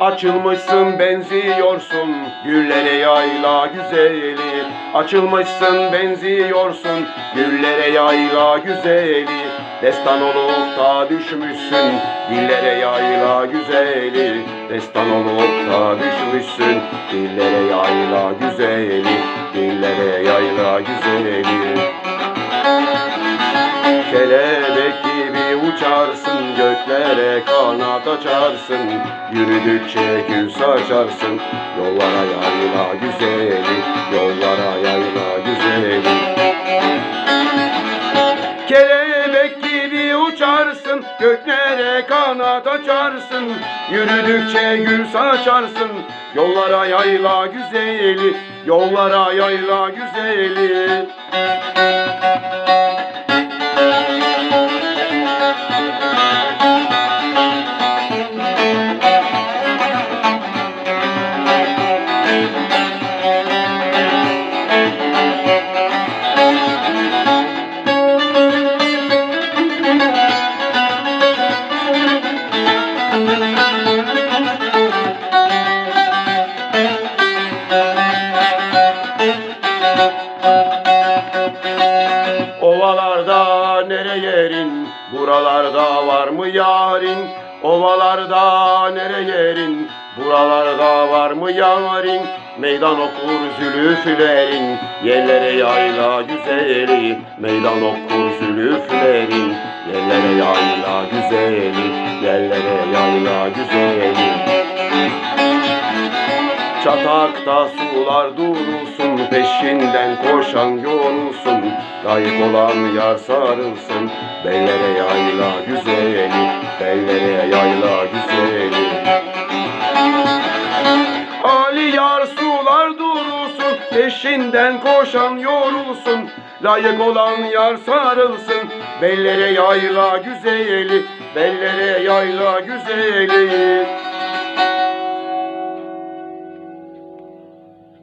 Açılmışsın benziyorsun. Güllere yayla güzeli. Açılmışsın benziyorsun. Güllere yayla güzeli. Destan olup da düşmüşsün. Dillere yayla güzeli. Destan olup da düşmüşsün. Dillere yayla güzeli. Dillere yayla güzeli. Uçarsın göklere kanat açarsın. Yürüdükçe gül saçarsın. Yollara yayla güzeli Yollara yayla güzeli. Kelebek gibi uçarsın göklere kanat açarsın. Yürüdükçe gül saçarsın. Yollara yayla güzeli Yollara yayla güzeli Ovalarda nere yerin, buralarda var mı yarin? Ovalarda nere yerin, buralarda var mı yarin? Meydan okur zülüflerin, yerlere yayla güzeli. Meydan okur zülüflerin, yerlere yayla güzeli. Yerlere yayla güzeli. Çatakta sular durulsun Peşinden koşan yorulsun. Layık olan yar sarılsın Bellere yayla güzeli Bellere yayla güzeli. Ali yar sular durulsun Peşinden koşan yorulsun. Layık olan yar sarılsın Bellere yayla güzeli Bellere yayla güzeli